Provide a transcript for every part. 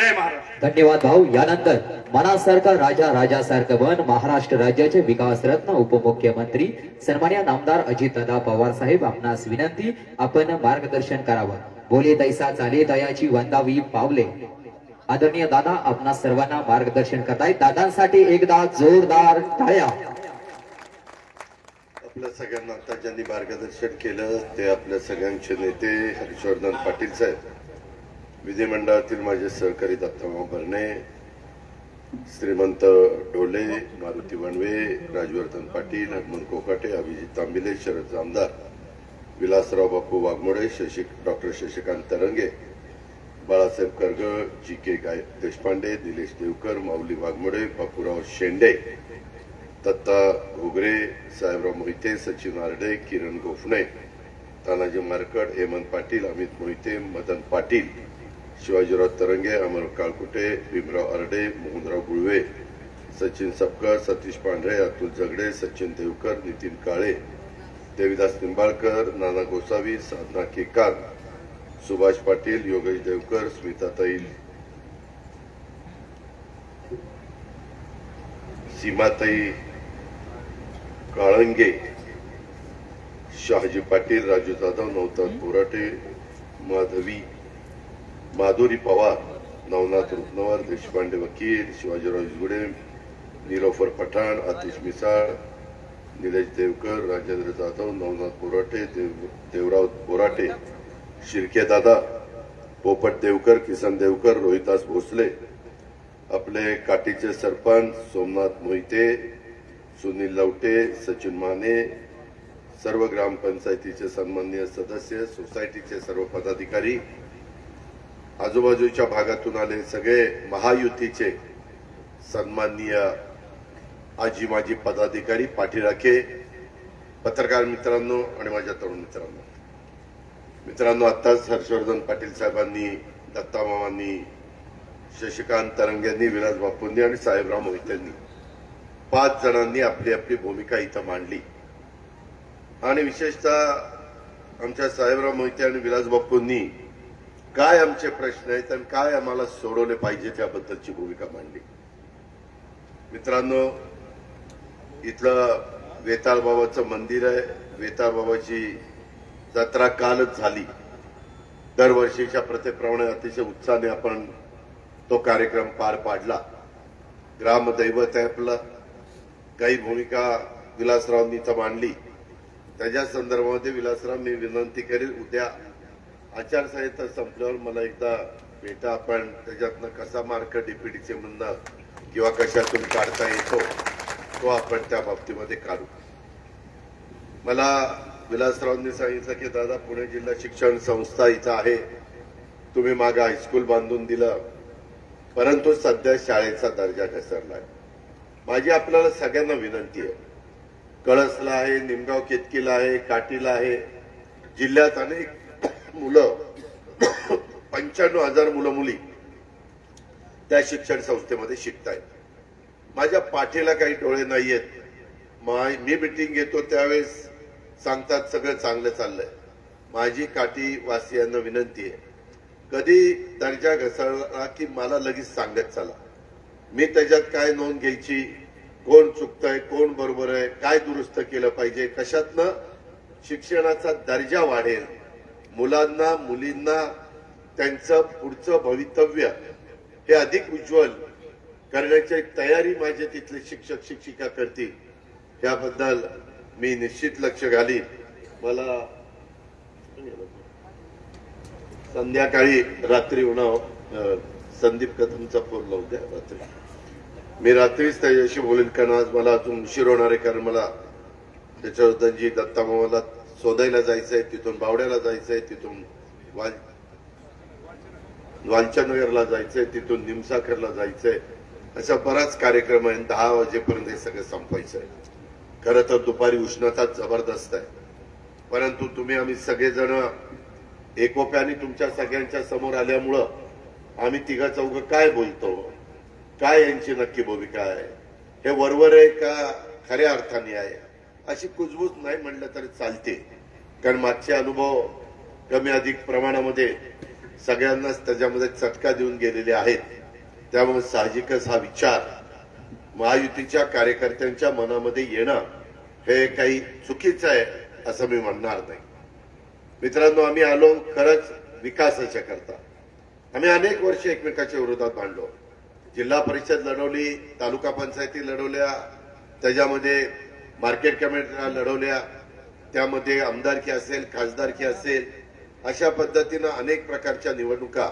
जय महाराष्ट्र धन्यवाद भाऊ. यानंतर मनासारखा राजा राजासारखं बन महाराष्ट्र राज्याचे विकास रत्न उपमुख्यमंत्री सन्मान्य नामदार अजितदादा पवार साहेब आपणास विनंती आपण मार्गदर्शन करावं. बोले तैसा चाले दयाची वंदावी पावले. आदरणीय दादा आपणा सर्वांना मार्गदर्शन करतायत दादांसाठी एकदा जोरदार टाळ्या. आपल्या सगळ्यांना आता ज्यांनी मार्गदर्शन केलं ते आपल्या सगळ्यांचे नेते हर्षवर्धन पाटील साहेब. विधिमंडळातील माझे सहकारी दत्ताभाऊ भरणे श्रीमंत डोले मारुती वणवे राजवर्धन पाटील हनुमंत कोकाटे अभिजित तांबिले शरद जामदार विलासराव बापू वाघमोडे शशी डॉक्टर शशिकांत तरंगे बाळासाहेब करगळ जी के गाय देशपांडे दिलेश देवकर माऊली वाघमोडे बापूराव शेंडे दत्ता घोगरे साहेबराव मोहिते सचिन आरडे किरण गोफणे तानाजी मारकड हेमंत पाटील अमित मोहिते मदन पाटील शिवाजीराव तरंगे अमर काळकुटे भीमराव आरडे मोहनराव गुळवे सचिन सपकर सतीश पांढरे अतुल जगडे सचिन देवकर नितीन काळे देविदास निंबाळकर नाना गोसावी साधना केकार सुभाष पाटील योगेश देवकर स्मिता स्मिताताई सीमाताई काळंगे शहाजी पाटील राजू जाधव नवतार बोराटे माधवी माधुरी पवार नवनाथ रुपनवर देशपांडे वकील शिवाजीराव इजगुडे निलोफर पठाण आतिश मिसाळ निलेश देवकर राजेंद्र जाधव नवनाथ बोराटे देव देवराव बोराटे शिर्के दादा पोपट देवकर किसन देवकर रोहितास भोसले आपले काठीचे सरपंच सोमनाथ मोहिते सुनील लवटे सचिन माने सर्व ग्रामपंचायतीचे सन्माननीय सदस्य सोसायटीचे सर्व पदाधिकारी आजूबाजूच्या भागातून आले सगळे महायुतीचे सन्माननीय आजी माजी पदाधिकारी पाठीराखे पत्रकार मित्रांनो आणि माझ्या तरुण मित्रांनो. मित्रांनो आत्ताच हर्षवर्धन पाटील साहेबांनी दत्तामामांनी शशिकांत तरंग्यांनी विलास बापूंनी आणि साहेबराव मोहित्यांनी पाच जणांनी आपली आपली भूमिका इथं मांडली. आणि विशेषतः आमच्या साहेबराव मोहिते आणि विलास बापूंनी काय आमचे प्रश्न आहेत आणि काय आम्हाला सोडवले पाहिजे त्याबद्दलची भूमिका मांडली. मित्रांनो इथलं वेताळ बाबाचं मंदिर आहे. वेताळ बाबाची जत्रा कालच झाली. दरवर्षीच्या प्रथेप्रमाणे अतिशय उत्साहाने आपण तो कार्यक्रम पार पाडला. ग्रामदैवत आहे आपलं. काही भूमिका विलासरावांनी इथं मांडली. त्याच्या संदर्भामध्ये विलासराव मी विनंती करेल उद्या आचारसंहिता संपल्यावर मला एकदा भेटा आपण त्याच्यातनं कसा मार्क डीपीडीचे म्हणणं किंवा कशातून काढता येतो तो आपण त्या बाबतीमध्ये काढू. मला विलासरावांनी सांगितलं की दादा पुणे जिल्हा शिक्षण संस्था इथं आहे. तुम्ही मागं हायस्कूल बांधून दिलं. परंतु सध्या शाळेचा दर्जा घसरलाय माझी आपल्याला सगळ्यांना विनंती आहे. कळसला आहे निमगाव केतकीला आहे काटीला आहे. जिल्ह्यात अनेक मुलं पंच्याण्णव हजार मुलं मुली त्या शिक्षण संस्थेमध्ये शिकतायत. माझ्या पाठीला काही डोळे नाहीयेत. माय मी मिटिंग घेतो त्यावेळेस सांगतात सगळं चांगलं चाललंय. माझी काठी वासियांना विनंती आहे. कधी दर्जा घसरला की मला लगेच सांगत चला. मी त्याच्यात काय नोंद घ्यायची? कोण चुकतंय कोण बरोबर आहे? काय दुरुस्त केलं पाहिजे? कशातनं शिक्षणाचा दर्जा वाढेल? मुलांना मुलींना त्यांचं पुढचं भवितव्य हे अधिक उज्ज्वल करण्याची एक तयारी माझे तिथले शिक्षक शिक्षिका करतील याबद्दल मी निश्चित लक्ष घालीन. मला संध्याकाळी रात्री उन्हाव संदीप कदमचा फोन लावू द्या रात्री. मी रात्रीच त्याच्याशी बोलेन कारण आज मला अजून उशीर होणार आहे कारण मला त्याच्याबद्दल दत्ता मामाला शोधायला जायचंय तिथून बावड्याला जायचंय तिथून वाल वालचनगरला जायचंय तिथून निमसाखरला जायचंय. असा बराच कार्यक्रम आहे दहा वाजेपर्यंत हे सगळं संपवायचं आहे खरं तर दुपारी उष्णता जबरदस्त आहे. परंतु तुम्ही आम्ही सगळेजण एकोप्याने तुमच्या सगळ्यांच्या समोर आल्यामुळं आम्ही तिघा चौघ काय बोलतो? काय यांची नक्की भूमिका आहे? हे वरवर आहे का खऱ्या अर्थाने आहे. अशी कुजबूज नाही म्हणलं तरी चालते. कारण मागचे अनुभव कमी अधिक प्रमाणामध्ये सगळ्यांनाच त्याच्यामध्ये चटका देऊन गेलेले आहेत. त्यामुळे साहजिकच हा विचार महायुतीच्या कार्यकर्त्यांच्या मनामध्ये येणं हे काही चुकीचं आहे असं मी म्हणणार नाही. मित्रांनो आम्ही आलो खरंच विकासाच्या करता. आम्ही अनेक वर्ष एकमेकाच्या विरोधात भांडलो. जिल्हा परिषद लढवली तालुका पंचायती लढवल्या त्याच्यामध्ये मार्केट कमिटीला लढवल्या. त्यामध्ये आमदारकी असेल खासदारकी असेल अशा पद्धतीनं अनेक प्रकारच्या निवडणुका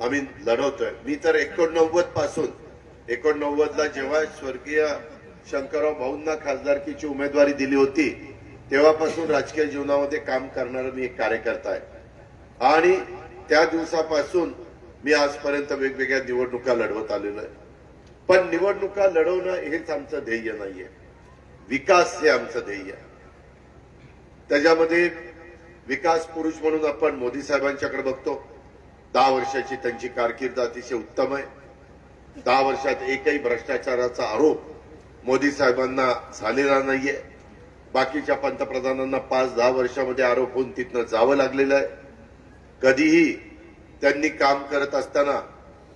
आम्ही लढवतोय. मी तर एकोणनव्वदपासून एकोणनव्वद ला जेव्हा स्वर्गीय शंकरराव भाऊंना खासदारकीची उमेदवारी दिली होती तेव्हापासून राजकीय जीवनामध्ये काम करणारा मी एक कार्यकर्ता आहे. आणि त्या दिवसापासून मी आजपर्यंत वेगवेगळ्या निवडणुका लढवत आलेलो आहे. पण निवडणुका लढवणं हेच आमचं ध्येय नाहीये. विकास हे आमचं ध्येय आहे. त्याच्यामध्ये विकास पुरुष म्हणून आपण मोदी साहेबांच्याकडे बघतो. दहा वर्षाची त्यांची कारकीर्द अतिशय उत्तम आहे. दहा वर्षात एकही भ्रष्टाचाराचा आरोप मोदी साहेबांना झालेला नाहीये. बाकीच्या पंतप्रधानांना पाच दहा वर्षामध्ये आरोप होऊन तिथनं जावं लागलेलं आहे. कधीही त्यांनी काम करत असताना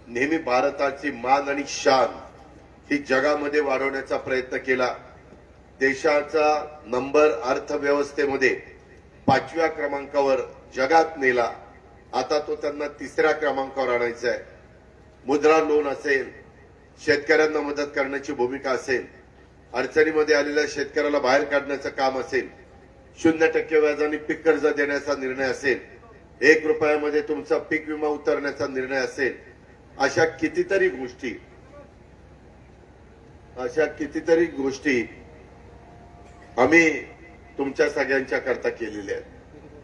नेहमी भारताची मान आणि शान ही जगामध्ये वाढवण्याचा प्रयत्न केला. देशाचा नंबर अर्थव्यवस्थेमध्ये पाचव्या क्रमांकावर जगात नेला. आता तो त्यांना तिसऱ्या क्रमांकावर आणायचा आहे. मुद्रा लोन असेल शेतकऱ्यांना मदत करण्याची भूमिका असेल अडचणीमध्ये आलेल्या शेतकऱ्याला बाहेर काढण्याचं काम असेल शून्य टक्के व्याजाने पीक कर्ज देण्याचा निर्णय असेल एक रुपयामध्ये तुमचा पीक विमा उतरण्याचा निर्णय असेल अशा कितीतरी गोष्टी अशा कितीतरी गोष्टी आम्ही तुमच्या सगळ्यांच्या करता केलेल्या आहेत.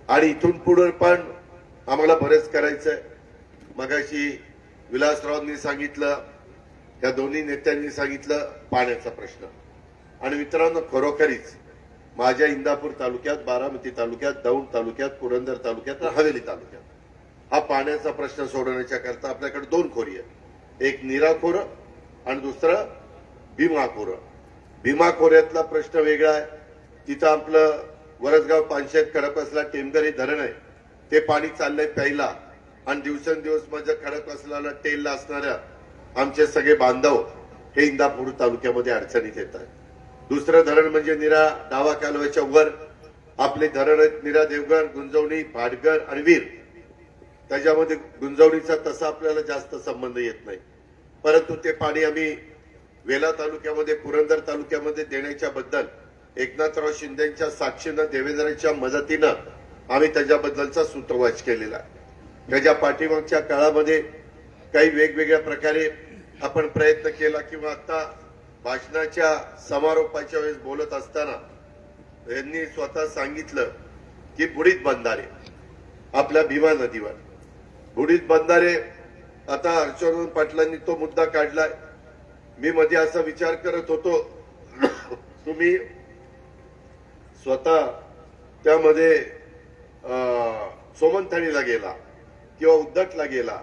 आणि इथून पुढे पण आम्हाला बरेच करायचंय. मगाशी विलासरावांनी सांगितलं या दोन्ही नेत्यांनी सांगितलं पाण्याचा प्रश्न. आणि मित्रांनो खरोखरीच माझ्या इंदापूर तालुक्यात बारामती तालुक्यात दौंड तालुक्यात पुरंदर तालुक्यात हवेली तालुक्यात हा पाण्याचा प्रश्न सोडवण्याच्या करता आपल्याकडे दोन खोरी आहेत. एक नीरा खोरं आणि दुसरं भीमा खोरं. भीमा खोऱ्यातला प्रश्न वेगळा आहे. तिथं आपलं वरसगाव पानशेत खडकवासला टेमघर हे धरण आहे ते पाणी चाललंय प्यायला. आणि दिवसेंदिवस माझ्या खडकवासला टेलला असणाऱ्या आमचे सगळे बांधव हे इंदापूर तालुक्यामध्ये अडचणीत येत आहेत दुसरं धरण म्हणजे निरा डावा कालव्याच्या वर आपले धरण आहेत निरा देवगड गुंजवणी भाटगर आणि वीर. त्याच्यामध्ये गुंजवणीचा तसा आपल्याला जास्त संबंध येत नाही. परंतु ते पाणी आम्ही वेला तालुक्यामध्ये पुरंदर तालुक्यामध्ये देण्याच्या बद्दल एकनाथराव शिंदेच्या साक्षीनं देवेंद्रांच्या मदतीनं आम्ही त्याच्याबद्दलचा सूत्रवाच केलेला आहे. त्याच्या पाठीमागच्या काळामध्ये काही वेगवेगळ्या प्रकारे आपण प्रयत्न केला किंवा आता भाषणाच्या समारोपाच्या वेळेस बोलत असताना यांनी स्वतः सांगितलं की बुडीत बंधारे आपल्या भीमा नदीवर. बुडीत बंधारे आता हर्षवर्धन पाटलांनी तो मुद्दा काढलाय. मी मध्ये असा विचार करत होतो तुम्ही स्वतः त्यामध्ये अं, गेला किंवा उद्दटला गेला.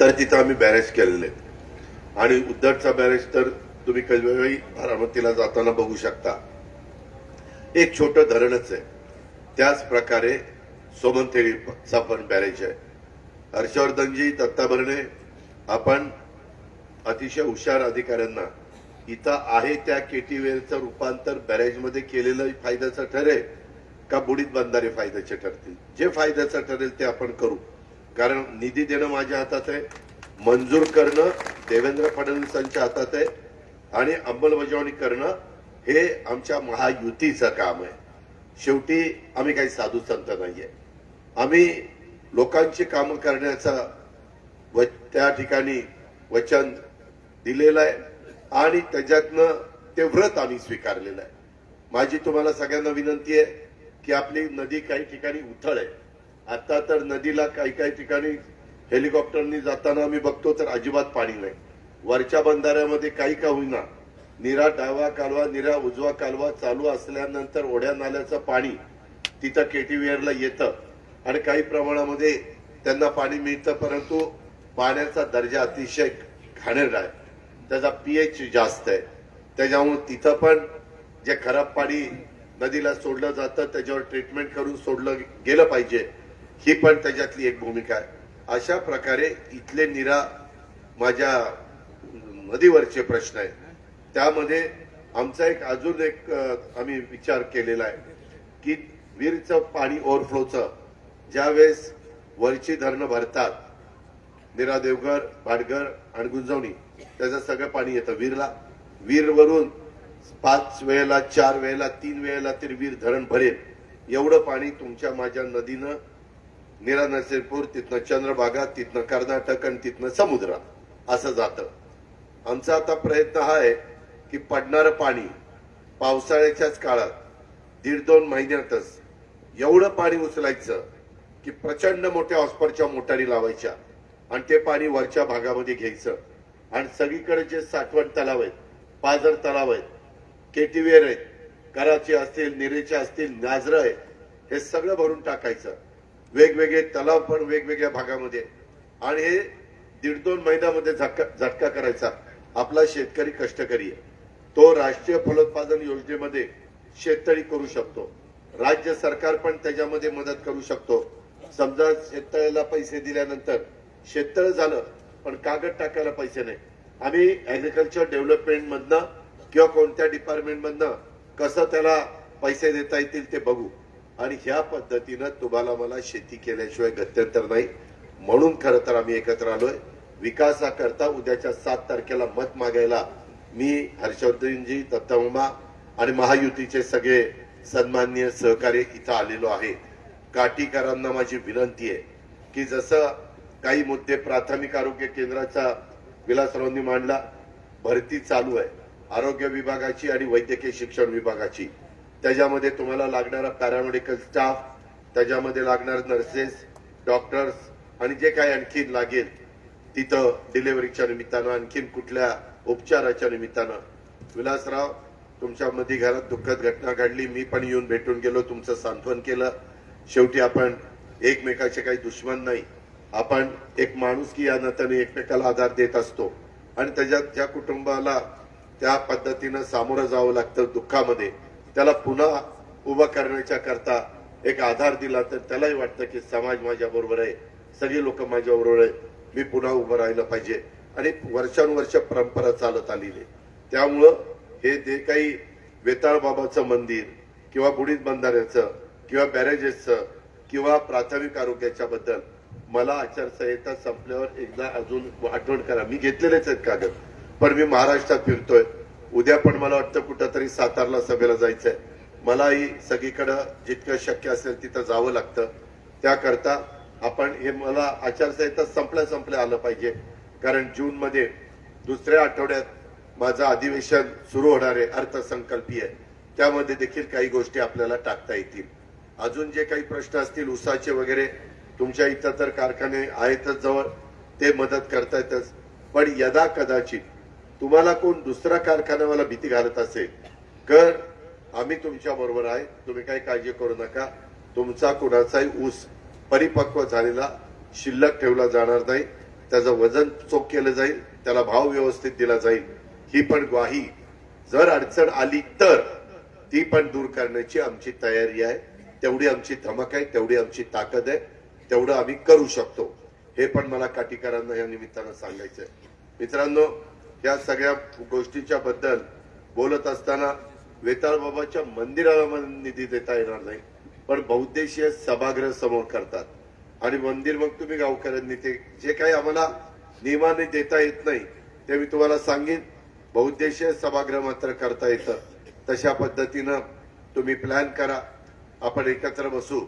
तर तिथं आम्ही बॅरेज केलेले. आणि उद्धटचा बॅरेज तर तुम्ही कलवेळी बारामतीला जाताना बघू शकता. एक छोट धरणच आहे. त्याच प्रकारे सोमनथेळीचा पण बॅरेज आहे. हर्षवर्धनजी दत्ता भरणे आपण अतिशय हुशार अधिकाऱ्यांना. इथं आहे त्या केटीवेलचं रूपांतर बॅरेजमध्ये केलेलं फायद्याचं ठरेल का बुडीत बंधारे फायद्याचे ठरतील? जे फायद्याचं ठरेल ते आपण करू. कारण निधी देणं माझ्या हातात आहे मंजूर करणं देवेंद्र फडणवीसांच्या हातात आहे आणि अंमलबजावणी करणं हे आमच्या महायुतीचं काम आहे. शेवटी आम्ही काही साधू संत नाहीये. आम्ही लोकांची कामं करण्याचा व त्या ठिकाणी वचन दिलेला आहे. आणि त्याच्यातनं ते व्रत आम्ही स्वीकारलेलं आहे. माझी तुम्हाला सगळ्यांना विनंती आहे की आपली नदी काही ठिकाणी उथळ आहे. आता तर नदीला काही काही ठिकाणी हेलिकॉप्टरनी जाताना आम्ही बघतो तर अजिबात पाणी नाही. वरच्या बंधाऱ्यामध्ये काही का होईना निरा डावा कालवा निरा उजवा कालवा चालू असल्यानंतर ओढ्या नाल्याचं पाणी तिथं केटीव्हीआरला येतं. आणि काही प्रमाणामध्ये त्यांना पाणी मिळतं परंतु पाण्याचा दर्जा अतिशय घाणेरडा आहे. त्याचा पीएच जास्त आहे. त्याच्यामुळे तिथं पण जे खराब पाणी नदीला सोडलं जातं त्याच्यावर ट्रीटमेंट करून सोडलं गेलं पाहिजे ही पण त्याच्यातली एक भूमिका आहे. अशा प्रकारे इथले निरा माझ्या नदीवरचे प्रश्न आहेत. त्यामध्ये आमचा एक अजून एक आम्ही विचार केलेला आहे की वीरचं पाणी ओव्हरफ्लोचं ज्यावेळेस वरची धरणं भरतात निरा देवघर भाटघर आणि गुंजवणी त्याचं सगळं पाणी येतं वीरला. वीरवरून पाच वेळेला चार वेळेला तीन वेळेला तरी वीर धरण भरेल. एवढं पाणी तुमच्या माझ्या नदीनं निरा नरसिंहपूर तिथनं चंद्रभागा तिथनं कर्नाटक आणि तिथनं समुद्र असं जातं. आमचा आता प्रयत्न हा आहे की पडणारं पाणी पावसाळ्याच्याच काळात दीड दोन महिन्यातच एवढं पाणी उचलायचं की प्रचंड मोठ्या ऑस्परच्या मोटारी लावायच्या आणि ते पाणी वरच्या भागामध्ये घ्यायचं. आणि सगळीकडे जे साठवण तलाव आहेत पाझर तलाव आहेत केटीवेर आहेत कराची असतील निरीचे असतील नाजरं आहे हे सगळं भरून टाकायचं. वेगवेगळे तलाव पण वेगवेगळ्या भागामध्ये आणि हे दीड दोन महिन्यामध्ये झटका झटका करायचा. आपला शेतकरी कष्टकरी आहे. तो राष्ट्रीय फलोत्पादन योजनेमध्ये शेततळी करू शकतो. राज्य सरकार पण त्याच्यामध्ये मदत करू शकतो. समजा शेततळ्याला पैसे दिल्यानंतर शेततळ झालं पण कागद टाकायला पैसे नाही. आम्ही ऍग्रिकल्चर डेव्हलपमेंट मधनं किंवा कोणत्या डिपार्टमेंट मधनं कसं त्याला पैसे देता येतील ते बघू. आणि ह्या पद्धतीनं तुम्हाला मला शेती केल्याशिवाय गत्यंतर नाही. म्हणून खरं तर आम्ही एकत्र आलोय. विकासाकरता उद्याच्या सात तारखेला मत मागायला मी हर्षवर्धनजी दत्तमामा आणि महायुतीचे सगळे सन्माननीय सहकार्य इथं आलेलो आहे. काटीकरांना माझी विनंती आहे की जसं काही मुद्दे प्राथमिक आरोग्य केंद्राचा विलासरावांनी मांडला. भरती चालू आहे. आरोग्य विभागाची आणि वैद्यकीय शिक्षण विभागाची. त्याच्यामध्ये तुम्हाला लागणारा पॅरामेडिकल स्टाफ त्याच्यामध्ये लागणार नर्सेस डॉक्टर्स आणि जे काही आणखीन लागेल तिथं डिलिव्हरीच्या निमित्तानं आणखीन कुठल्या उपचाराच्या निमित्तानं. विलासराव तुमच्यामध्ये घरात दुःखद घटना घडली मी पण येऊन भेटून गेलो तुमचं सांत्वन केलं. शेवटी आपण एकमेकाचे काही दुश्मन नाही. आपण एक माणूस की या नात्याने एकमेकाला आधार देत असतो. आणि त्याच्यात ज्या कुटुंबाला त्या पद्धतीनं सामोरं जावं लागतं दुःखामध्ये. त्याला पुन्हा उभं करण्याच्या करता एक आधार दिला तर त्यालाही वाटतं की समाज माझ्याबरोबर आहे. सगळी लोक माझ्याबरोबर आहे. मी पुन्हा उभं राहिलं पाहिजे. आणि वर्षानुवर्ष परंपरा चालत आलेली आहे. त्यामुळं हे जे काही वेताळबाबाचं मंदिर किंवा बुडीत बंधाऱ्याचं किंवा बॅरेजेसचं किंवा प्राथमिक आरोग्याच्या बद्दल मला आचारसंहिता संपल्यावर एकदा अजून आठवण करा. मी घेतलेलेच आहेत कागद. पण मी महाराष्ट्रात फिरतोय. उद्या पण मला वाटतं कुठंतरी सातारला सभेला जायचंय. मलाही सगळीकडं जितकं शक्य असेल तिथं जावं लागतं. त्याकरता आपण हे मला आचारसंहिता संपल्या संपल्या आलं पाहिजे. कारण जूनमध्ये दुसऱ्या आठवड्यात माझं अधिवेशन सुरू होणार आहे अर्थसंकल्पीय त्यामध्ये देखील काही गोष्टी आपल्याला टाकता येतील. अजून जे काही प्रश्न असतील उसाचे वगैरे तुमच्या इथं तर कारखाने आहेतच जवळ ते मदत करतायतच. पण यदा कदाचित तुम्हाला कोण दुसरा कारखाना मला भीती घालत असेल कर आम्ही तुमच्या बरोबर आहे. तुम्ही काही काळजी करू नका. तुमचा कुणाचाही ऊस परिपक्व झालेला शिल्लक ठेवला जाणार नाही. त्याचं वजन चोख केलं जाईल. त्याला भाव व्यवस्थित दिला जाईल. ही पण ग्वाही जर अडचण आली तर ती पण दूर करण्याची आमची तयारी आहे. तेवढी आमची धमक आहे तेवढी आमची ताकद आहे. तेवढं आम्ही करू शकतो. हे पण मला काटीकरांना या निमित्तानं सांगायचंय. मित्रांनो या सगळ्या गोष्टीच्या बद्दल बोलत असताना वेताळ बाबाच्या मंदिराला निधी देता येणार नाही पण बहुद्देशीय सभागृह समोर करतात. आणि मंदिर मग तुम्ही गावकऱ्यांनी ते जे काही आम्हाला नियमाने देता येत नाही ते मी तुम्हाला सांगेन. बहुद्देशीय सभागृह मात्र करता येतं. तशा पद्धतीनं तुम्ही प्लॅन करा. आपण एकत्र बसू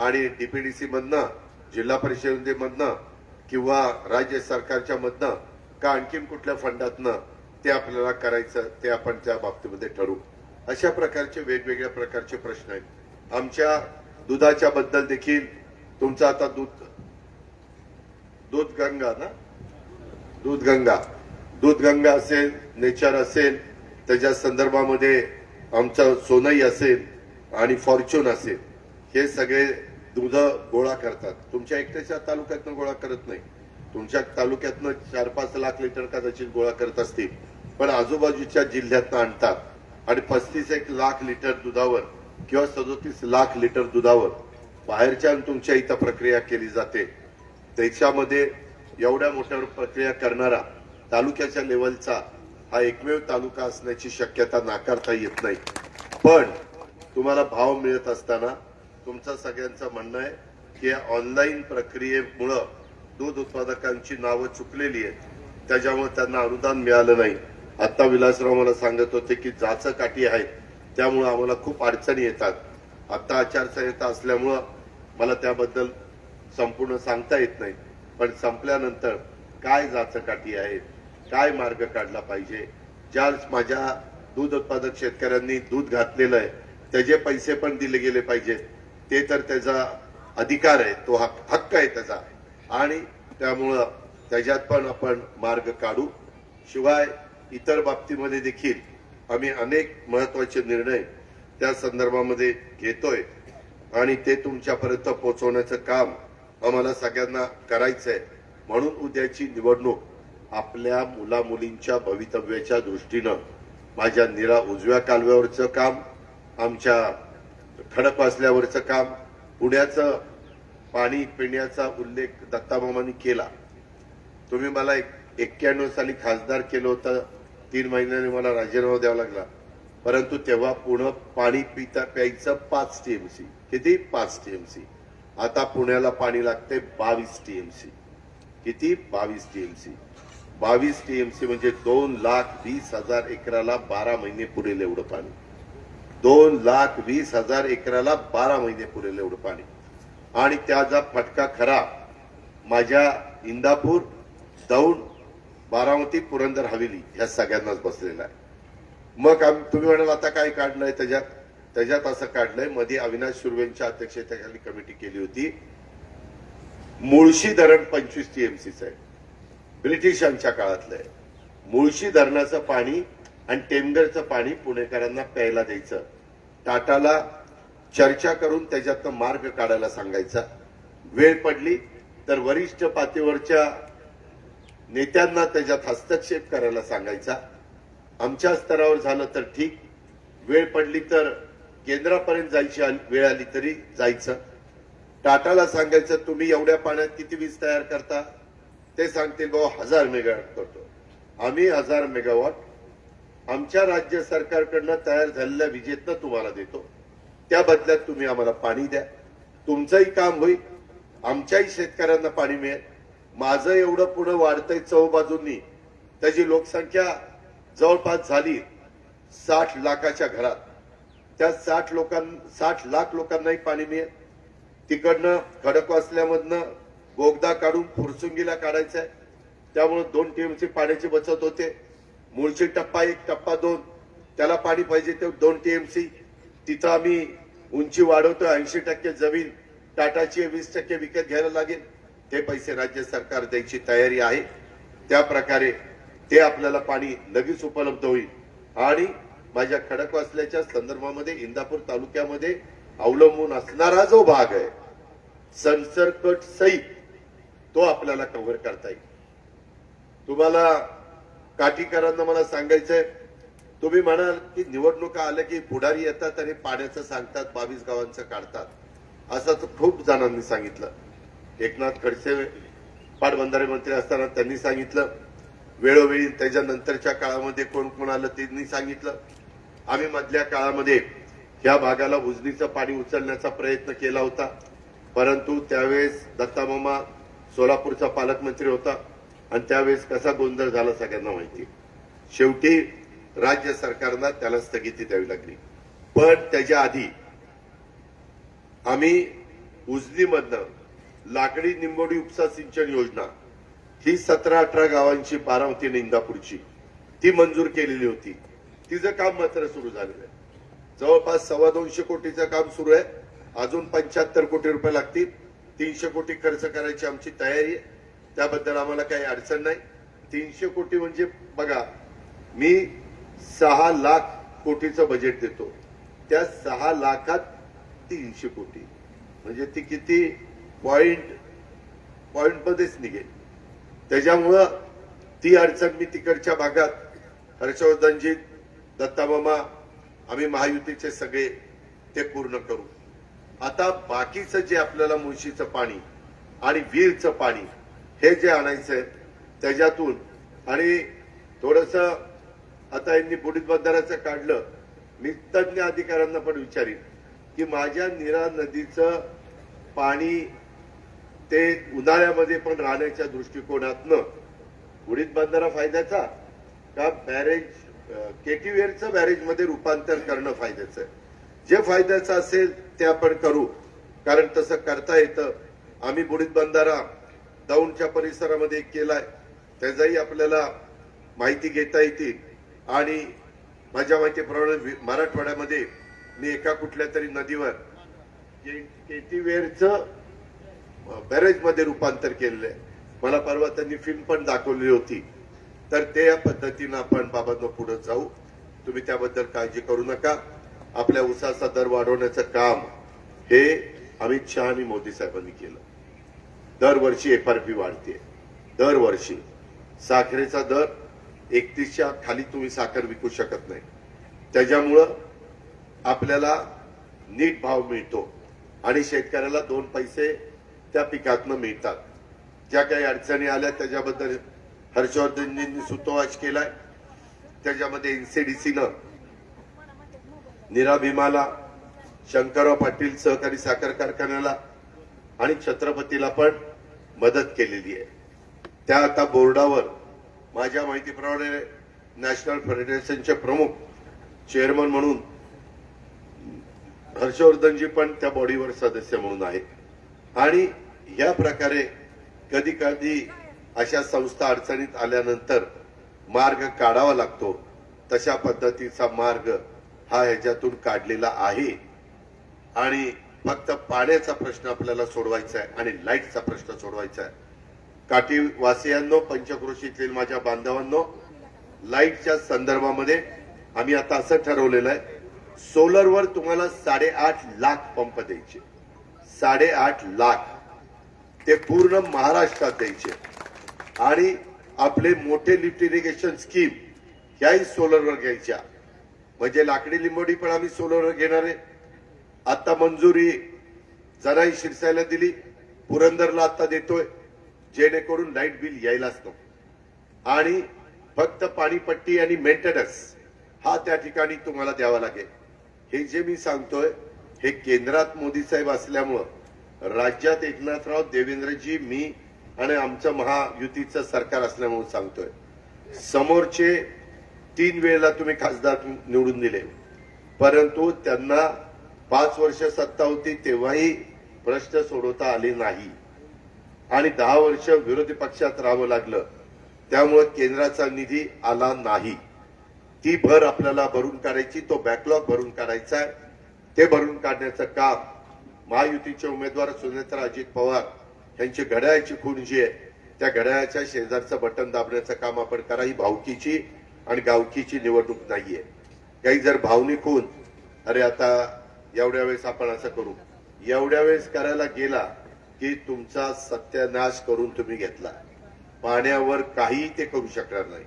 आणि डीपीडीसी मधनं जिल्हा परिषदेमधनं किंवा राज्य सरकारच्या मधनं का आणखीन कुठल्या फंडातनं ते आपल्याला करायचं ते आपण त्या बाबतीमध्ये ठरवू. अशा प्रकारचे वेगवेगळ्या प्रकारचे प्रश्न आहेत. आमच्या दुधाच्या बद्दल देखील तुमचा आता दूध दूध गंगा ना? दूध गंगा. दूध गंगा असेल नेचर असेल त्याच्या संदर्भामध्ये आमचं सोनई असेल आणि फॉर्च्यून असेल. हे सगळे दूध गोळा करतात. तुमच्या एकट्याच्या तालुक्यातनं गोळा करत नाही. तुमच्या तालुक्यातनं चार पाच लाख लिटर कदाचित गोळा करत असतील. पण आजूबाजूच्या जिल्ह्यातनं आणतात. आणि पस्तीस एक लाख लिटर दुधावर किंवा सदोतीस लाख लिटर दुधावर बाहेरच्या तुमच्या इथं प्रक्रिया केली जाते. त्याच्यामध्ये एवढ्या मोठ्या प्रक्रिया करणारा तालुक्याच्या लेवलचा हा एकमेव तालुका असण्याची शक्यता नाकारता येत नाही. पण तुम्हाला भाव मिळत असताना तुमचं सगळ्यांचं म्हणणं आहे की ऑनलाईन प्रक्रियेमुळं दूध उत्पादकांची नावं चुकलेली आहेत. त्याच्यामुळे त्यांना अनुदान मिळालं नाही. आता विलासराव मला सांगत होते की जाचं काठी आहेत त्यामुळं आम्हाला खूप अडचणी येतात. आता आचारसंहिता असल्यामुळं मला त्याबद्दल संपूर्ण सांगता येत नाही. पण संपल्यानंतर काय जाचं काठी आहेत काय मार्ग काढला पाहिजे ज्या माझ्या दूध उत्पादक शेतकऱ्यांनी दूध घातलेलं आहे त्याचे पैसे पण दिले गेले पाहिजेत. ते तर त्याचा अधिकार आहे तो हक हक्क आहे त्याचा. आणि त्यामुळं त्याच्यात पण आपण मार्ग काढू. शिवाय इतर बाबतीमध्ये देखील आम्ही अनेक महत्त्वाचे निर्णय त्या संदर्भामध्ये घेतोय. आणि ते तुमच्यापर्यंत पोहोचवण्याचं काम आम्हाला सगळ्यांना करायचं आहे. म्हणून उद्याची निवडणूक आपल्या मुला मुलींच्या भवितव्याच्या दृष्टीनं माझ्या निरा उजव्या कालव्यावरचं काम आमच्या खडक वाचल्यावरचं काम पुण्याचं पाणी पिण्याचा उल्लेख दत्तामामांनी केला. तुम्ही मला एक एक्क्याण्णव साली खासदार केलं होतं तीन महिन्याने मला राजीनामा द्यावा लागला. परंतु तेव्हा पुणे पाणी पिता प्यायचं पाच टीएमसी. किती? पाच टीएमसी. आता पुण्याला पाणी लागते बावीस टीएमसी. किती? बावीस टीएमसी. बावीस टीएमसी म्हणजे दोन लाख वीस हजार एकराला बारा महिने पुरेल एवढं पाणी. दोन लाख वीस हजार एकराला बारा महिने पुरेल एवढं पाणी. आणि त्याचा फटका खरा. माझ्या इंदापूर दौंड बारामती पुरंदर हवेली ह्या सगळ्यांनाच बसलेला आहे. मग आम्ही तुम्ही म्हणाल आता काय काढलंय त्याच्यात? त्याच्यात असं काढलंयमध्ये अविनाश सुर्वेंच्या अध्यक्षतेखाली कमिटी केली होती. मुळशी धरण पंचवीस टीएमसीचं आहे. ब्रिटिशांच्या काळातलं आहे. मुळशी धरणाचं पाणी आणि टेमगरचं पाणी पुणेकरांना प्यायला द्यायचं. टाटाला चर्चा करून त्याच्यातनं मार्ग काढायला सांगायचा. वेळ पडली तर वरिष्ठ पातळीवरच्या नेत्यांना त्याच्यात हस्तक्षेप करायला सांगायचा. आमच्या स्तरावर झालं तर ठीक. वेळ पडली तर केंद्रापर्यंत जायची वेळ आली तरी जायचं. टाटाला सांगायचं तुम्ही एवढ्या पाण्यात किती वीज तयार करता? ते सांगतील बाबा हजार मेगावॅट करतो. आम्ही हजार मेगावॉट आमच्या राज्य सरकारकडनं तयार झालेल्या विजेतनं तुम्हाला देतो. त्या बदल्यात तुम्ही आम्हाला पाणी द्या. तुमचंही काम होईल. आमच्याही शेतकऱ्यांना पाणी मिळेल. माझं एवढं पुढे वाढतंय चौ बाजूंनी त्याची लोकसंख्या जवळपास झाली साठ लाखाच्या घरात. त्या साठ लोकां साठ लाख लोकांनाही पाणी मिळेल. तिकडनं खडकवासल्यामधनं बोगदा काढून फुरसुंगीला काढायचं आहे त्यामुळे दोन टीएमसी पाण्याची बचत होते. मूळची टप्पा एक टप्पा दोन. त्याला पाणी पाहिजे ते दोन टीएमसी तिथं आम्ही उंची वाढवतो ऐंशी टक्के जमीन. टाटाची वीस टक्के विकत घ्यायला लागेल. ते पैसे राज्य सरकार द्यायची तयारी आहे. त्या प्रकारे ते आपल्याला पाणी लगेच उपलब्ध होईल. आणि माझ्या खडकवासल्याच्या संदर्भामध्ये इंदापूर तालुक्यामध्ये अवलंबून असणारा जो भाग आहे संसर्कट सहित तो आपल्याला कव्हर करता येईल. तुम्हाला काठीकरांना मला सांगायचंय तुम्ही म्हणाल की निवडणुका आल्या की पुढारी येतात आणि पाण्याचं सांगतात बावीस गावांचं काढतात. असं तर खूप जणांनी सांगितलं. एकनाथ खडसे पाटबंधारे मंत्री असताना त्यांनी सांगितलं. वेळोवेळी त्याच्यानंतरच्या काळामध्ये कोण कोण आलं त्यांनी सांगितलं. आम्ही मधल्या काळामध्ये ह्या भागाला उजनीचं पाणी उचलण्याचा प्रयत्न केला होता. परंतु त्यावेळेस दत्तामामा सोलापूरचा पालकमंत्री होता. आणि त्यावेळेस कसा गोंधळ झाला सगळ्यांना माहिती. शेवटी राज्य सरकारला त्याला स्थगिती द्यावी लागली. पण त्याच्या आधी आम्ही उजनीमधनं लाकडी निंबोडी उपसा सिंचन योजना ही सतरा अठरा गावांची बारामती होती इंदापूरची ती मंजूर केलेली होती. तिचं काम मात्र सुरू झालेलं आहे. जवळपास सव्वा दोनशे कोटीचं काम सुरू आहे. अजून पंच्याहत्तर कोटी रुपये लागतील. तीनशे कोटी खर्च करायची आमची तयारी आहे. त्याबद्दल आम्हाला काही अडचण नाही. तीनशे कोटी म्हणजे बघा मी सहा लाख कोटीचं बजेट देतो. त्या सहा लाखात तीनशे कोटी. म्हणजे ती किती? पॉइंट पॉइंट मध्येच निघेल. त्याच्यामुळं ती अडचण मी तिकडच्या भागात हर्षवर्धनजी दत्तामामा आम्ही महायुतीचे सगळे ते पूर्ण करू. आता बाकीचं जे आपल्याला मुळशीचं पाणी आणि विहीरचं पाणी हे जे आणायचं आहे त्याच्यातून. आणि थोडस आता यांनी बुडीत बंधाऱ्याचं काढलं मी तज्ञ अधिकाऱ्यांना पण विचारीन की माझ्या निरा नदीचं पाणी ते उन्हाळ्यामध्ये पण राहण्याच्या दृष्टिकोनातनं बुडीत बंधारा फायद्याचा का बॅरेज केटीवेअरचं बॅरेजमध्ये रूपांतर करणं फायद्याचं आहे? जे फायद्याचं असेल ते आपण करू. कारण तसं करता येतं. आम्ही बुडीत बंधारा दौंडच्या परिसरामध्ये केलाय त्याचाही आपल्याला माहिती घेता येतील. आणि माझ्या माहितीप्रमाणे मराठवाड्यामध्ये मी एका कुठल्या तरी नदीवर केटीवेअरचं बॅरेजमध्ये रूपांतर केलेलं आहे. मला परवा त्यांनी फिल्म पण दाखवली होती. तर ते या पद्धतीनं आपण बाबांना पुढे जाऊ. तुम्ही त्याबद्दल काळजी करू नका. आपल्या उसाचा दर वाढवण्याचं काम हे अमित शहा आणि मोदी साहेबांनी केलं. दरवर्षी एफ आर पी वाढते. दरवर्षी. साखरेचा दर एकतीसच्या खाली तुम्ही साखर विकू शकत नाही. त्याच्यामुळं आपल्याला नीट भाव मिळतो आणि शेतकऱ्याला दोन पैसे त्या पिकातनं मिळतात. ज्या काही अडचणी आल्या त्याच्याबद्दल हर्षवर्धनजींनी सुतोवाच केलाय. त्याच्यामध्ये एनसीडीसीनं निरा भीमाला शंकरराव पाटील सहकारी साखर कारखान्याला आणि छत्रपतीला पण मदत केलेली आहे. त्या आता बोर्डावर माझ्या माहितीप्रमाणे नॅशनल फेडरेशनचे प्रमुख चेअरमन म्हणून हर्षवर्धनजी पण त्या बॉडीवर सदस्य म्हणून आहेत. आणि या प्रकारे कधी कधी अशा संस्था अडचणीत आल्यानंतर मार्ग काढावा लागतो. तशा पद्धतीचा मार्ग हा ह्याच्यातून काढलेला आहे. आणि फक्त पाण्याचा प्रश्न आपल्याला सोडवायचा आहे आणि लाईटचा प्रश्न सोडवायचा आहे. काठीवासियांनो पंचक्रोशीतील माझ्या बांधवांनो लाईटच्या संदर्भामध्ये आम्ही आता असं ठरवलेलं आहे सोलरवर तुम्हाला साडेआठ लाख पंप द्यायचे. साडेआठ लाख. ते पूर्ण महाराष्ट्रात द्यायचे. आणि आपले मोठे लिफ्ट इरिगेशन स्कीम ह्याही सोलरवर घ्यायच्या. म्हणजे लाकडी लिंबोडी पण आम्ही सोलरवर घेणार आहे. आता मंजुरी जराही शिरसायला दिली. पुरंदरला आता देतोय. जेणेकरून लाइट बिल यायलाच नको. आणि फक्त पाणीपट्टी आणि मेंटेनन्स हा त्या ठिकाणी तुम्हाला द्यावा लागेल. हे जे मी सांगतोय हे केंद्रात मोदी साहेब असल्यामुळं राज्यात एकनाथराव देवेंद्रजी मी आणि आमचं महायुतीचं सरकार असल्यामुळे सांगतोय. समोरचे तीन वेळेला तुम्ही खासदार निवडून दिले. परंतु त्यांना पाच वर्ष सत्ता होती तेव्हाही प्रश्न सोडवता आले नाही. आणि दहा वर्ष विरोधी पक्षात राहावं लागलं. त्यामुळे केंद्राचा निधी आला नाही. ती भर आपल्याला भरून काढायची तो बॅकलॉग भरून काढायचा आहे. ते भरून काढण्याचं काम महायुतीचे उमेदवार सुनेत्रा अजित पवार यांची घड्याळाची खूण जी आहे त्या घड्याळाच्या शेजारचं बटन दाबण्याचं काम आपण करा ही भावकीची आणि गावकीची निवडणूक नाहीये. काही जर भावनिक होऊन अरे आता एवढ्या वेळेस आपण असं करू. एवढ्या वेळेस करायला गेला की तुमचा सत्यानाश करून तुम्ही घेतला. पाण्यावर काहीही ते करू शकणार नाही.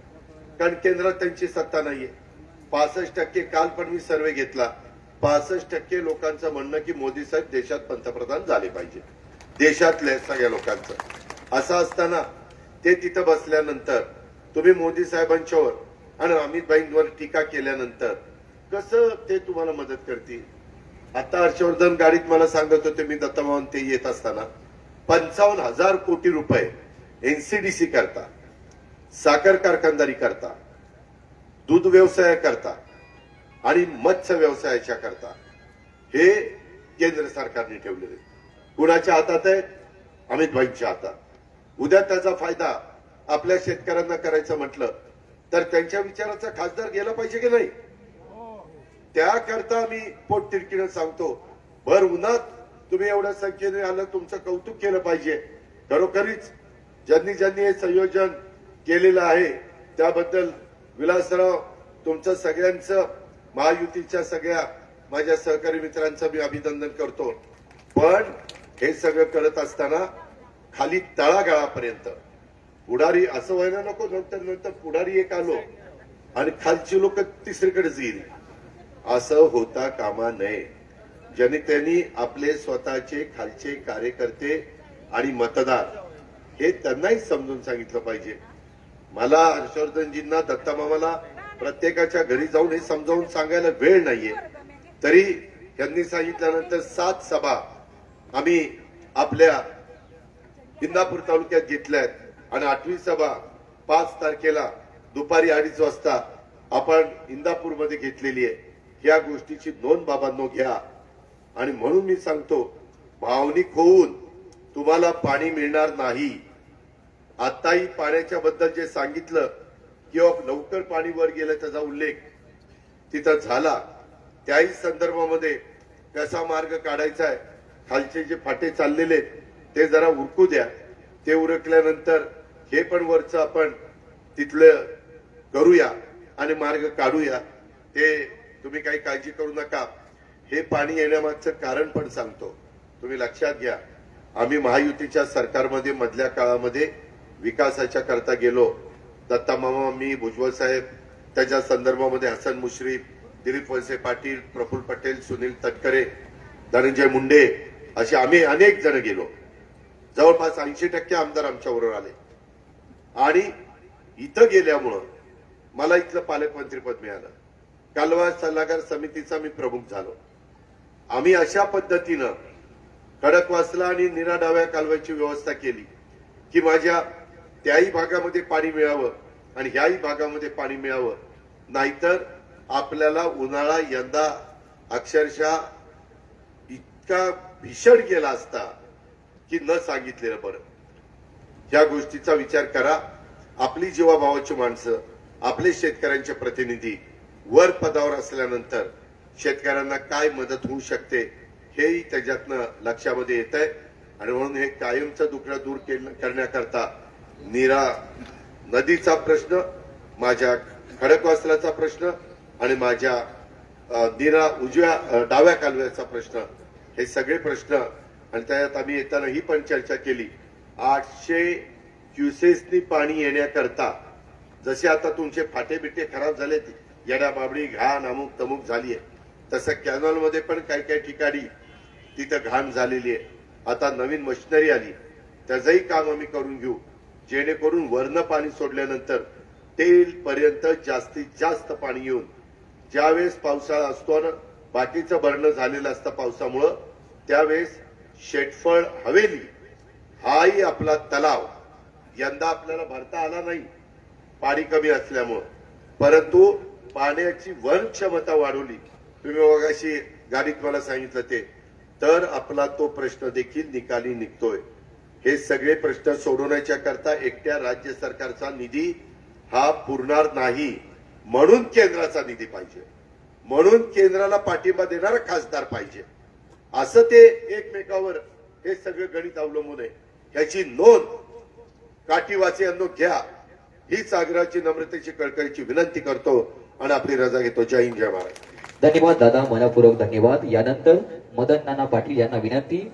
कारण केंद्रात त्यांची सत्ता नाहीये. पासष्ट टक्के काल पण मी सर्वे घेतला. पासष्ट टक्के लोकांचं म्हणणं की मोदी साहेब देशात पंतप्रधान झाले पाहिजे. देशातल्या सगळ्या लोकांचं. असं असताना ते तिथं बसल्यानंतर तुम्ही मोदी साहेबांच्यावर आणि अमित भाईंवर टीका केल्यानंतर कसं ते तुम्हाला मदत करतील? आता हर्षवर्धन गाडीत मला सांगत होते मी दत्तमोहन ते येत असताना पंचावन्न हजार कोटी रुपये एनसीडीसी करता साखर कारखानदारी करता दूध व्यवसाय करता आणि मत्स्य व्यवसायाच्या करता हे केंद्र सरकारने ठेवलेले कुणाच्या हातात आहे अमित भाईंच्या हातात. उद्या त्याचा फायदा आपल्या शेतकऱ्यांना करायचं म्हटलं तर त्यांच्या विचाराचा खासदार गेला पाहिजे की नाही? त्याकरता मी पोटतिडकीनं सांगतो. भर उन्हात तुम्ही एवढ्या संख्येने आलं तुमचं कौतुक केलं पाहिजे. खरोखरीच ज्यांनी ज्यांनी हे संयोजन केलेलं आहे त्याबद्दल विलासराव तुमचं सगळ्यांचं महायुतीच्या सगळ्या माझ्या सहकारी मित्रांचं मी अभिनंदन करतो. पण हे सगळं करत असताना खाली तळागाळापर्यंत. पुढारी असं व्हायला नको नंतर नंतर पुढारी एक आलो. आणि खालची लोक तिसरीकडेच येईल असं होता कामा नये. ज्यांनी त्यांनी आपले स्वतःचे खालचे कार्यकर्ते आणि मतदार हे त्यांनाही समजून सांगितलं पाहिजे. मला हर्षवर्धनजींना दत्तामामाला प्रत्येकाच्या घरी जाऊन हे समजावून सांगायला वेळ नाहीये. तरी त्यांनी सांगितल्यानंतर सात सभा आम्ही आपल्या इंदापूर तालुक्यात घेतल्यात आणि आठवी सभा पाच तारखेला दुपारी अडीच वाजता आपण इंदापूरमध्ये घेतलेली आहे. या गोष्टीची नोंद बाबांनो घ्या. आणि म्हणून मी सांगतो भावनिक होऊन तुम्हाला पाणी मिळणार नाही. आताही पाण्याच्या बद्दल जे सांगितलं किंवा लवकर पाणी वर गेलं त्याचा उल्लेख तिथं झाला. त्याही संदर्भामध्ये कसा मार्ग काढायचा आहे खालचे जे फाटे चाललेले आहेत, ते जरा उरकू द्या. ते उरकल्यानंतर हे पण वरचं आपण तिथलं करूया आणि मार्ग काढूया. ते तुम्ही काही काळजी करू नका. हे पाणी येण्यामागचं कारण पण सांगतो. तुम्ही लक्षात घ्या. आम्ही महायुतीच्या सरकारमध्ये मधल्या काळामध्ये विकासाच्या करता गेलो. दत्ता मामा मी भुजबळ साहेब त्याच्या संदर्भामध्ये हसन मुश्रीफ दिलीप वळसे पाटील प्रफुल्ल पटेल सुनील तटकरे धनंजय मुंडे असे आम्ही अनेक जण गेलो. जवळपास ऐंशी टक्के आमदार आमच्याबरोबर आले. आणि इथं गेल्यामुळं मला इथलं पालकमंत्रीपद मिळालं. कालवा सल्लागार समितीचा मी प्रमुख झालो. आम्ही अशा पद्धतीनं खडकवासला आणि निरा डाव्या कालव्याची व्यवस्था केली की माझ्या त्याही भागामध्ये पाणी मिळावं आणि ह्याही भागामध्ये पाणी मिळावं. नाहीतर आपल्याला उन्हाळा यंदा अक्षरशः इतका भीषण गेला असता की न सांगितलेलं बरं. या गोष्टीचा विचार करा. आपली जीवाभावाची माणसं आपले शेतकऱ्यांचे प्रतिनिधी वर पदावर असल्यानंतर शेतकऱ्यांना काय मदत होऊ शकते हेही त्याच्यातनं लक्षामध्ये येत आहे आणि म्हणून हे कायमचं दुखणं दूर करण्याकरता नीरा नदीचा प्रश्न माझ्या खडकवासलाचा प्रश्न आणि माझ्या निरा नीरा उजव्या डाव्या कालव्याचा प्रश्न हे सगळे प्रश्न आणि त्यात आम्ही येताना ही पण चर्चा केली. आठशे क्युसेसनी पाणी येण्याकरता जसे आता तुमचे फाटे बिटे खराब झालेत येडा घाण अमुक तमुक झाली आहे तसं कॅनॉलमध्ये पण काही काही ठिकाणी तिथं घाण झालेली आहे आता नवीन मशिनरी आली. त्याचंही काम आम्ही करून घेऊ. जेणेकरून वरनं पाणी सोडल्यानंतर तेल पर्यंत जास्तीत जास्त पाणी येऊन ज्यावेळेस पावसाळा असतो ना बाकीचं भरणं झालेलं असतं पावसामुळं त्यावेळेस शेटफळ हवेली. हाही आपला तलाव. यंदा आपल्याला भरता आला नाही. पाणी कमी असल्यामुळं. परंतु पाण्याची वन क्षमता वाढवली. तुम्ही मगाशी गाडीत मला सांगितलं ते. तर आपला तो प्रश्न देखील निकाली निघतोय. हे सगळे प्रश्न सोडवण्याच्या करता एकट्या राज्य सरकारचा निधी हा पुरणार नाही. म्हणून केंद्राचा निधी पाहिजे. म्हणून केंद्राला पाठिंबा देणारा खासदार पाहिजे. असं ते एकमेकावर हे सगळं गणित अवलंबून आहे. ह्याची नोंद काठीवासियांनो घ्या. हीच आग्रहाची नम्रतेची कळकळीची विनंती करतो. आणि आपली रजा घेतो. जय हिंद जय महाराज धन्यवाद दादा मनपूर्वक धन्यवाद. यानंतर मदन नाना पाटील यांना विनंती.